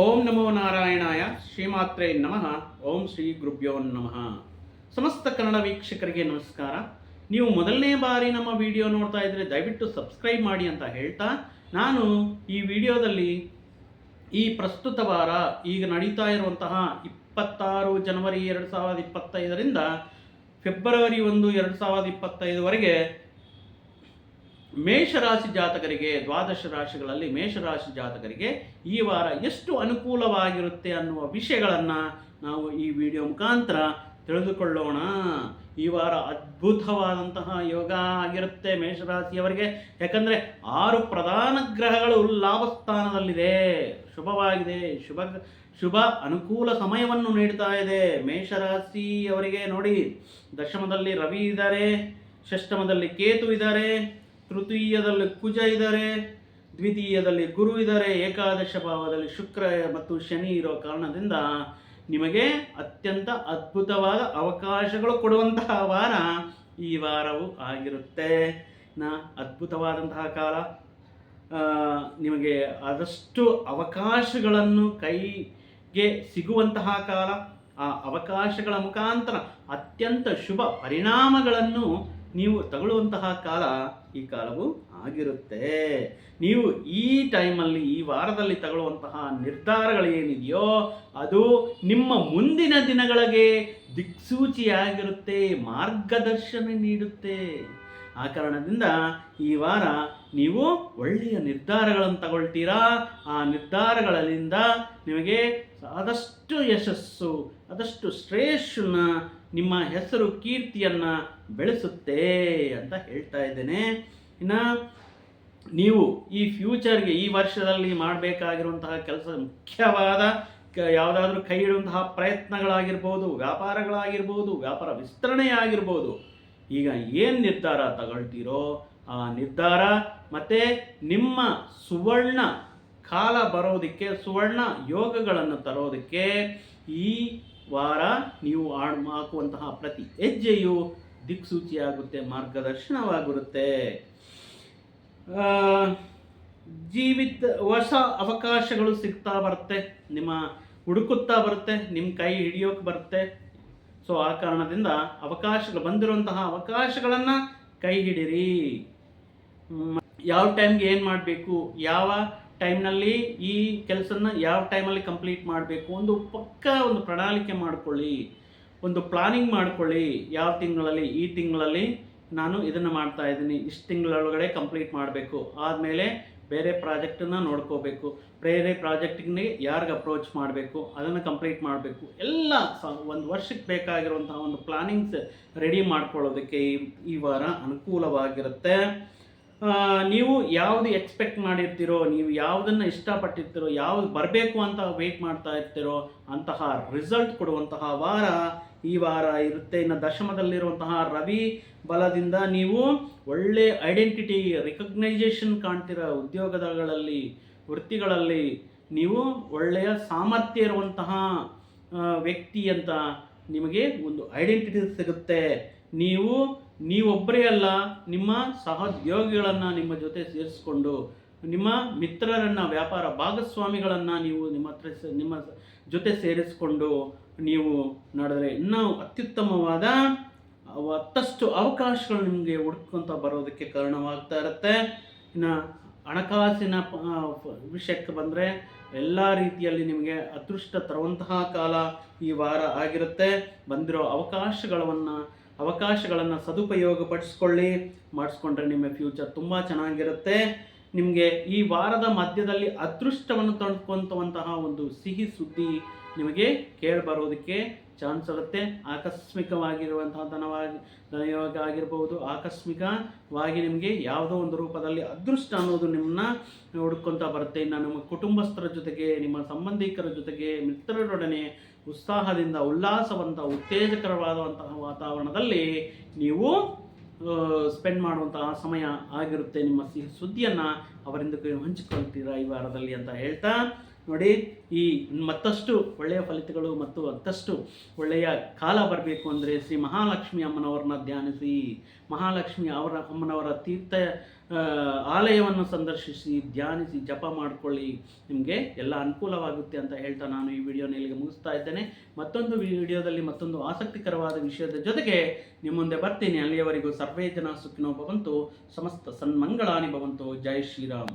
ಓಂ ನಮೋ ನಾರಾಯಣಾಯ ಶ್ರೀಮಾತ್ರೆ ನಮಃ. ಓಂ ಶ್ರೀ ಗುರುಭ್ಯೋ ನಮಃ. ಸಮಸ್ತ ಕನ್ನಡ ವೀಕ್ಷಕರಿಗೆ ನಮಸ್ಕಾರ. ನೀವು ಮೊದಲನೇ ಬಾರಿ ನಮ್ಮ ವಿಡಿಯೋ ನೋಡ್ತಾ ಇದ್ರೆ ದಯವಿಟ್ಟು ಸಬ್ಸ್ಕ್ರೈಬ್ ಮಾಡಿ ಅಂತ ಹೇಳ್ತಾ, ನಾನು ಈ ವಿಡಿಯೋದಲ್ಲಿ ಈ ಪ್ರಸ್ತುತ ವಾರ ಈಗ ನಡೀತಾ ಇರುವಂತಹ ಇಪ್ಪತ್ತಾರು ಜನವರಿ ಎರಡು ಸಾವಿರದ ಇಪ್ಪತ್ತೈದರಿಂದ ಫೆಬ್ರವರಿ ಒಂದು, ಎರಡು ಸಾವಿರದ ಇಪ್ಪತ್ತೈದವರೆಗೆ ಮೇಷರಾಶಿ ಜಾತಕರಿಗೆ, ದ್ವಾದಶ ರಾಶಿಗಳಲ್ಲಿ ಮೇಷರಾಶಿ ಜಾತಕರಿಗೆ ಈ ವಾರ ಎಷ್ಟು ಅನುಕೂಲವಾಗಿರುತ್ತೆ ಅನ್ನುವ ವಿಷಯಗಳನ್ನು ನಾವು ಈ ವಿಡಿಯೋ ಮುಖಾಂತರ ತಿಳಿದುಕೊಳ್ಳೋಣ. ಈ ವಾರ ಅದ್ಭುತವಾದಂತಹ ಯೋಗ ಆಗಿರುತ್ತೆ ಮೇಷರಾಶಿಯವರಿಗೆ. ಯಾಕಂದರೆ ಆರು ಪ್ರಧಾನ ಗ್ರಹಗಳು ಲಾಭ ಸ್ಥಾನದಲ್ಲಿದೆ ಶುಭವಾಗಿದೆ. ಶುಭ ಶುಭ ಅನುಕೂಲ ಸಮಯವನ್ನು ನೀಡ್ತಾ ಇದೆ ಮೇಷರಾಶಿಯವರಿಗೆ. ನೋಡಿ, ದಶಮದಲ್ಲಿ ರವಿ ಇದ್ದಾರೆ ಷಷ್ಟಮದಲ್ಲಿ ಕೇತು ಇದ್ದಾರೆ. ತೃತೀಯದಲ್ಲಿ ಕುಜ ಇದ್ದಾರೆ ದ್ವಿತೀಯದಲ್ಲಿ ಗುರು ಇದ್ದಾರೆ ಏಕಾದಶ ಭಾವದಲ್ಲಿ ಶುಕ್ರ ಮತ್ತು ಶನಿ ಇರೋ ಕಾರಣದಿಂದ ನಿಮಗೆ ಅತ್ಯಂತ ಅದ್ಭುತವಾದ ಅವಕಾಶಗಳು ಕೊಡುವಂತಹ ವಾರ ಈ ವಾರವು ಆಗಿರುತ್ತೆ. ನಾ ಅದ್ಭುತವಾದಂತಹ ಕಾಲ. ನಿಮಗೆ ಆದಷ್ಟು ಅವಕಾಶಗಳನ್ನು ಕೈಗೆ ಸಿಗುವಂತಹ ಕಾಲ. ಆ ಅವಕಾಶಗಳ ಮುಖಾಂತರ ಅತ್ಯಂತ ಶುಭ ಪರಿಣಾಮಗಳನ್ನು ನೀವು ತಗೊಳ್ಳುವಂತಹ ಕಾಲ ಈ ಕಾಲವು ಆಗಿರುತ್ತೆ. ನೀವು ಈ ಟೈಮಲ್ಲಿ, ಈ ವಾರದಲ್ಲಿ ತಗೊಳ್ಳುವಂತಹ ನಿರ್ಧಾರಗಳು ಏನಿದೆಯೋ ಅದು ನಿಮ್ಮ ಮುಂದಿನ ದಿನಗಳಿಗೆ ದಿಕ್ಸೂಚಿಯಾಗಿರುತ್ತೆ, ಮಾರ್ಗದರ್ಶನ ನೀಡುತ್ತೆ. ಆ ಕಾರಣದಿಂದ ಈ ವಾರ ನೀವು ಒಳ್ಳೆಯ ನಿರ್ಧಾರಗಳನ್ನು ತಗೊಳ್ತೀರಾ? ಆ ನಿರ್ಧಾರಗಳಿಂದ ನಿಮಗೆ ಆದಷ್ಟು ಯಶಸ್ಸು, ಆದಷ್ಟು ಶ್ರೇಷ್ಠನ ನಿಮ್ಮ ಹೆಸರು ಕೀರ್ತಿಯನ್ನು ಬೆಳೆಸುತ್ತೆ ಅಂತ ಹೇಳ್ತಾ ಇದ್ದೇನೆ. ಇನ್ನು ನೀವು ಈ ಫ್ಯೂಚರ್ಗೆ, ಈ ವರ್ಷದಲ್ಲಿ ಮಾಡಬೇಕಾಗಿರುವಂತಹ ಕೆಲಸ ಮುಖ್ಯವಾದ ಕ, ಯಾವುದಾದ್ರೂ ಕೈ ಇಡುವಂತಹ ಪ್ರಯತ್ನಗಳಾಗಿರ್ಬೋದು, ವ್ಯಾಪಾರಗಳಾಗಿರ್ಬೋದು, ವ್ಯಾಪಾರ ವಿಸ್ತರಣೆ ಆಗಿರ್ಬೋದು ಈಗ ಏನು ನಿರ್ಧಾರ ತಗೊಳ್ತೀರೋ ಆ ನಿರ್ಧಾರ ಮತ್ತು ನಿಮ್ಮ ಸುವರ್ಣ ಕಾಲ ಬರೋದಕ್ಕೆ, ಸುವರ್ಣ ಯೋಗಗಳನ್ನು ತರೋದಕ್ಕೆ ಈ ವಾರ ನೀವು ಆಡ್ ಹಾಕುವಂತಹ ಪ್ರತಿ ಹೆಜ್ಜೆಯು ದಿಕ್ಸೂಚಿಯಾಗುತ್ತೆ, ಮಾರ್ಗದರ್ಶನವಾಗಿರುತ್ತೆ. ಜೀವಿತ, ಹೊಸ ಅವಕಾಶಗಳು ಸಿಗ್ತಾ ಬರುತ್ತೆ, ನಿಮ್ಮ ಹುಡುಕುತ್ತಾ ಬರುತ್ತೆ, ನಿಮ್ಮ ಕೈ ಹಿಡಿಯೋಕೆ ಬರುತ್ತೆ. ಸೊ, ಆ ಕಾರಣದಿಂದ ಅವಕಾಶಗಳು, ಬಂದಿರುವಂತಹ ಅವಕಾಶಗಳನ್ನು ಕೈ ಹಿಡಿರಿ. ಯಾವ ಟೈಮ್ಗೆ ಏನು ಮಾಡಬೇಕು, ಯಾವ ಟೈಮ್ನಲ್ಲಿ ಈ ಕೆಲಸನ ಯಾವ ಟೈಮಲ್ಲಿ ಕಂಪ್ಲೀಟ್ ಮಾಡಬೇಕು? ಒಂದು ಪಕ್ಕ ಒಂದು ಪ್ರಣಾಳಿಕೆ ಮಾಡಿಕೊಳ್ಳಿ. ಒಂದು ಪ್ಲಾನಿಂಗ್ ಮಾಡ್ಕೊಳ್ಳಿ. ಯಾವ ತಿಂಗಳಲ್ಲಿ? ಈ ತಿಂಗಳಲ್ಲಿ ನಾನು ಇದನ್ನು ಮಾಡ್ತಾ ಇದ್ದೀನಿ. ಇಷ್ಟು ತಿಂಗಳೊಳಗಡೆ ಕಂಪ್ಲೀಟ್ ಮಾಡಬೇಕು. ಆದಮೇಲೆ ಬೇರೆ ಪ್ರಾಜೆಕ್ಟನ್ನು ನೋಡ್ಕೋಬೇಕು. ಬೇರೆ ಪ್ರಾಜೆಕ್ಟಿಗೆ ಯಾರಿಗೆ ಅಪ್ರೋಚ್ ಮಾಡಬೇಕು? ಅದನ್ನು ಕಂಪ್ಲೀಟ್ ಮಾಡಬೇಕು. ಎಲ್ಲ ಒಂದು ವರ್ಷಕ್ಕೆ ಬೇಕಾಗಿರುವಂತಹ ಒಂದು ಪ್ಲಾನಿಂಗ್ಸ್ ರೆಡಿ ಮಾಡ್ಕೊಳ್ಳೋದಕ್ಕೆ ಈ ವಾರ ಅನುಕೂಲವಾಗಿರುತ್ತೆ. ನೀವು ಯಾವುದು ಎಕ್ಸ್ಪೆಕ್ಟ್ ಮಾಡಿರ್ತೀರೋ, ನೀವು ಯಾವುದನ್ನು ಇಷ್ಟಪಟ್ಟಿರ್ತೀರೋ, ಯಾವ್ದು ಬರಬೇಕು ಅಂತ ವೆಯ್ಟ್ ಮಾಡ್ತಾ ಇರ್ತೀರೋ, ಅಂತಹ ರಿಸಲ್ಟ್ ಕೊಡುವಂತಹ ವಾರ ಈ ವಾರ ಇರುತ್ತೆ. ಇನ್ನು ದಶಮದಲ್ಲಿರುವಂತಹ ರವಿ ಬಲದಿಂದ ನೀವು ಒಳ್ಳೆ ಐಡೆಂಟಿಟಿ ರಿಕಗ್ನೈಸೇಷನ್ ಕಾಣ್ತಿರೋ ಉದ್ಯೋಗಗಳಲ್ಲಿ ವೃತ್ತಿಗಳಲ್ಲಿ ನೀವು ಒಳ್ಳೆಯ ಸಾಮರ್ಥ್ಯ ಇರುವಂತಹ ವ್ಯಕ್ತಿ ಅಂತ ನಿಮಗೆ ಒಂದು ಐಡೆಂಟಿಟಿ ಸಿಗುತ್ತೆ. ನೀವು ನೀವೊಬ್ಬರೇ ಅಲ್ಲ, ನಿಮ್ಮ ಸಹೋದ್ಯೋಗಿಗಳನ್ನು ನಿಮ್ಮ ಜೊತೆ ಸೇರಿಸ್ಕೊಂಡು, ನಿಮ್ಮ ಮಿತ್ರರನ್ನು, ವ್ಯಾಪಾರ ಭಾಗಸ್ವಾಮಿಗಳನ್ನು ನೀವು ನಿಮ್ಮ ಹತ್ರ ನಿಮ್ಮ ಜೊತೆ ಸೇರಿಸ್ಕೊಂಡು ನೀವು ನಡೆದರೆ ಇನ್ನೂ ಅತ್ಯುತ್ತಮವಾದ, ಮತ್ತಷ್ಟು ಅವಕಾಶಗಳು ನಿಮಗೆ ಹುಡ್ಕೊಂತ ಬರೋದಕ್ಕೆ ಕಾರಣವಾಗ್ತಾ ಇರುತ್ತೆ. ಇನ್ನು ಹಣಕಾಸಿನ ವಿಷಯಕ್ಕೆ ಬಂದರೆ ಎಲ್ಲ ರೀತಿಯಲ್ಲಿ ನಿಮಗೆ ಅದೃಷ್ಟ ತರುವಂತಹ ಕಾಲ ಈ ವಾರ ಆಗಿರುತ್ತೆ. ಬಂದಿರೋ ಅವಕಾಶಗಳನ್ನು ಅವಕಾಶಗಳನ್ನು ಸದುಪಯೋಗಪಡಿಸ್ಕೊಳ್ಳಿ. ಮಾಡಿಸ್ಕೊಂಡ್ರೆ ನಿಮ್ಮ ಫ್ಯೂಚರ್ ತುಂಬ ಚೆನ್ನಾಗಿರುತ್ತೆ. ನಿಮಗೆ ಈ ವಾರದ ಮಧ್ಯದಲ್ಲಿ ಅದೃಷ್ಟವನ್ನು ತಂದ್ಕೊಂತವಂತಹ ಒಂದು ಸಿಹಿ ಸುದ್ದಿ ನಿಮಗೆ ಕೇಳಿಬರೋದಕ್ಕೆ ಚಾನ್ಸ್ ಇರುತ್ತೆ ಆಕಸ್ಮಿಕವಾಗಿರುವಂತಹ ಧನವಾಗಿ, ಧನಯೋಗ ಆಗಿರ್ಬೋದು, ಆಕಸ್ಮಿಕವಾಗಿ ನಿಮಗೆ ಯಾವುದೋ ಒಂದು ರೂಪದಲ್ಲಿ ಅದೃಷ್ಟ ಅನ್ನೋದು ನಿಮ್ಮನ್ನ ಹುಡ್ಕೊತ ಬರುತ್ತೆ. ಇನ್ನು ನಿಮ್ಮ ಕುಟುಂಬಸ್ಥರ ಜೊತೆಗೆ, ನಿಮ್ಮ ಸಂಬಂಧಿಕರ ಜೊತೆಗೆ, ಮಿತ್ರರೊಡನೆ ಉತ್ಸಾಹದಿಂದ, ಉಲ್ಲಾಸವಂತ, ಉತ್ತೇಜಕರವಾದಂತಹ ವಾತಾವರಣದಲ್ಲಿ ನೀವು ಸ್ಪೆಂಡ್ ಮಾಡುವಂತಹ ಸಮಯ ಆಗಿರುತ್ತೆ ನಿಮ್ಮ ಸಿಹಿ ಸುದ್ದಿಯನ್ನು ಅವರಿಂದ ಹಂಚಿಕೊಳ್ತೀರಾ ಈ ವಾರದಲ್ಲಿ ಅಂತ ಹೇಳ್ತಾ ನೋಡಿ, ಈ ಮತ್ತಷ್ಟು ಒಳ್ಳೆಯ ಫಲಿತಗಳು ಮತ್ತು ಮತ್ತಷ್ಟು ಒಳ್ಳೆಯ ಕಾಲ ಬರಬೇಕು ಅಂದರೆ ಶ್ರೀ ಮಹಾಲಕ್ಷ್ಮಿ ಅಮ್ಮನವರನ್ನ ಧ್ಯಾನಿಸಿ, ಮಹಾಲಕ್ಷ್ಮಿ ಅವರ ಅಮ್ಮನವರ ತೀರ್ಥ ಆಲಯವನ್ನು ಸಂದರ್ಶಿಸಿ, ಧ್ಯಾನಿಸಿ, ಜಪ ಮಾಡಿಕೊಳ್ಳಿ. ನಿಮಗೆ ಎಲ್ಲ ಅನುಕೂಲವಾಗುತ್ತೆ ಅಂತ ಹೇಳ್ತಾ ನಾನು ಈ ವಿಡಿಯೋನ ಇಲ್ಲಿಗೆ ಮುಗಿಸ್ತಾ ಇದ್ದೇನೆ. ಮತ್ತೊಂದು ವಿಡಿಯೋದಲ್ಲಿ ಮತ್ತೊಂದು ಆಸಕ್ತಿಕರವಾದ ವಿಷಯದ ಜೊತೆಗೆ ನಿಮ್ಮ ಮುಂದೆ ಬರ್ತೀನಿ. ಅಲ್ಲಿಯವರೆಗೂ ಸರ್ವೇ ಜನ ಸುಖಿನೋ ಭವಂತು, ಸಮಸ್ತ ಸನ್ಮಂಗಳಾನಿ ಭವಂತು. ಜೈ ಶ್ರೀರಾಮ್.